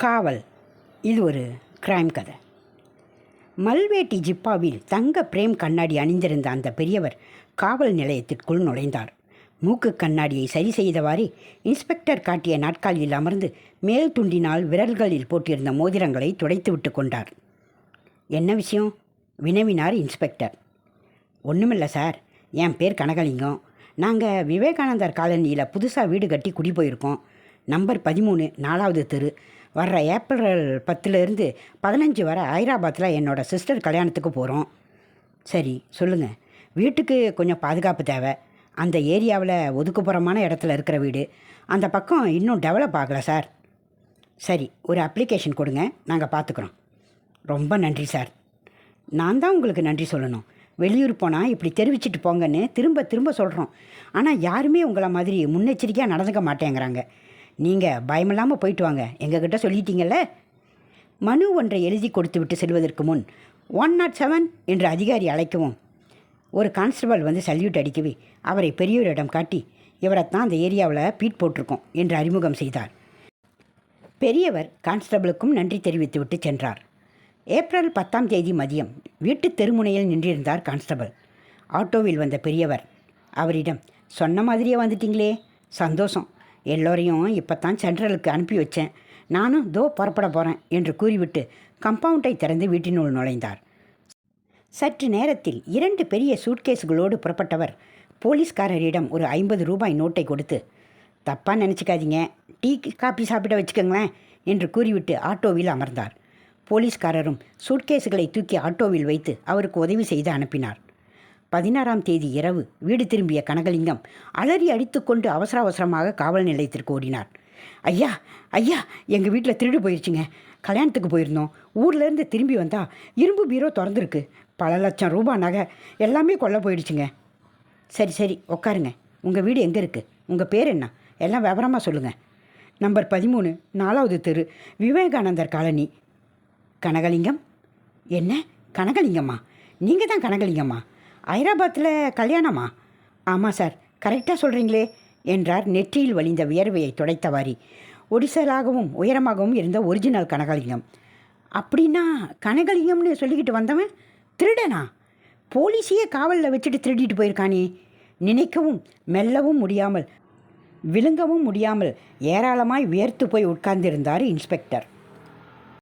காவல். இது ஒரு கிரைம் கதை. மல்வேட்டி ஜிப்பாவில் தங்க பிரேம் கண்ணாடி அணிந்திருந்த அந்த பெரியவர் காவல் நிலையத்திற்குள் நுழைந்தார். மூக்கு கண்ணாடியை சரி செய்தவாறே இன்ஸ்பெக்டர் காட்டிய நாட்காலியில் அமர்ந்து மேல் துண்டினால் விரல்களில் போட்டிருந்த மோதிரங்களை துடைத்து விட்டு கொண்டார். என்ன விஷயம்? வினவினார் இன்ஸ்பெக்டர். ஒன்றுமில்ல சார். என் பேர் கனகலிங்கம். நாங்கள் விவேகானந்தர் காலனியில் புதுசாக வீடு கட்டி குடி போயிருக்கோம் நம்பர் பதிமூணு நாலாவது தெரு. வர்ற ஏப்ரல் பத்துலேருந்து பதினஞ்சு வரை ஹைதராபாத்தில் என்னோடய சிஸ்டர் கல்யாணத்துக்கு போகிறோம் சரி சொல்லுங்கள் வீட்டுக்கு கொஞ்சம் பாதுகாப்பு தேவை. அந்த ஏரியாவில் ஒதுக்குப்புறமான இடத்துல இருக்கிற வீடு. அந்த பக்கம் இன்னும் டெவலப் ஆகலை சார். சரி ஒரு அப்ளிகேஷன் கொடுங்க. நாங்கள் பார்த்துக்குறோம் ரொம்ப நன்றி சார். நான் தான் உங்களுக்கு நன்றி சொல்லணும். வெளியூர் போனால் இப்படி தெரிவிச்சிட்டு போங்கன்னு திரும்ப திரும்ப சொல்கிறோம் ஆனால் யாருமே உங்களை மாதிரி முன்னெச்சரிக்கையாக நடந்துக்க மாட்டேங்கிறாங்க. நீங்கள் பயமில்லாமல் போயிட்டு வாங்க. எங்ககிட்ட சொல்லிட்டீங்கல்ல? மனு ஒன்றை எழுதி கொடுத்து விட்டு செல்வதற்கு முன் ஒன் நாட் செவன் என்று அதிகாரி அழைக்கவும். ஒரு கான்ஸ்டபிள் வந்து சல்யூட் அடிக்கவே அவரை பெரியோரிடம் காட்டி இவரைத்தான் அந்த ஏரியாவில் பீட் போட்டிருக்கோம் என்று அறிமுகம் செய்தார். பெரியவர் கான்ஸ்டபிளுக்கும் நன்றி தெரிவித்துவிட்டு சென்றார். ஏப்ரல் பத்தாம் தேதி மதியம் வீட்டு தெருமுனையில் நின்றிருந்தார் கான்ஸ்டபிள். ஆட்டோவில் வந்த பெரியவர் அவரிடம் சொன்ன மாதிரியே வந்துட்டீங்களே. சந்தோஷம். எல்லோரையும் இப்போ தான் சென்ட்ரலுக்கு அனுப்பி வச்சேன். நானும் தோ புறப்பட போகிறேன் என்று கூறிவிட்டு கம்பவுண்டை திறந்து வீட்டினுள் நுழைந்தார். சற்று நேரத்தில் இரண்டு பெரிய சூட்கேஸ்களோடு புறப்பட்டவர் போலீஸ்காரரிடம் ஒரு ஐம்பது ரூபாய் நோட்டை கொடுத்து தப்பாக நினச்சிக்காதீங்க. டீ காப்பி சாப்பிட வச்சுக்கோங்களேன் என்று கூறிவிட்டு ஆட்டோவில் அமர்ந்தார். போலீஸ்காரரும் சூட்கேஸுகளை தூக்கி ஆட்டோவில் வைத்து அவருக்கு உதவி செய்து அனுப்பினார். பதினாறாம் தேதி இரவு வீடு திரும்பிய கனகலிங்கம் அலறி அடித்துக்கொண்டு அவசர அவசரமாக காவல் நிலையத்திற்கு ஓடினார். ஐயா ஐயா எங்கள் வீட்டில் திருடு போயிடுச்சுங்க கல்யாணத்துக்கு போயிருந்தோம். ஊர்லேருந்து திரும்பி வந்தால் இரும்பு பீரோ திறந்துருக்கு. பல லட்சம் ரூபா நகை எல்லாமே கொல்ல போயிடுச்சுங்க. சரி சரி உட்காருங்க உங்கள் வீடு எங்கே இருக்குது உங்கள் பேர் என்ன? எல்லாம் விவரமாக சொல்லுங்கள் நம்பர் பதிமூணு நாலாவது தெரு விவேகானந்தர் காலனி. கனகலிங்கம்? என்ன? கனகலிங்கம்மா நீங்கள் தான் கனகலிங்கம்மா ஹைதராபாத்தில் கல்யாணமா? ஆமாம் சார். கரெக்டாக சொல்கிறீங்களே என்றார் நெற்றியில் வழிந்த வியர்வையை துடைத்தவாரி ஒடிசலாகவும் உயரமாகவும் இருந்த ஒரிஜினல் கனகலிங்கம். அப்படின்னா கனகலிங்கம்னு சொல்லிக்கிட்டு வந்தவன் திருடனா? போலீஸையே காவலில் வச்சுட்டு திருடிட்டு போயிருக்கானே. நினைக்கவும் மெல்லவும் முடியாமல் விழுங்கவும் முடியாமல் ஏராளமாய் வியர்த்து போய் உட்கார்ந்திருந்தார் இன்ஸ்பெக்டர்.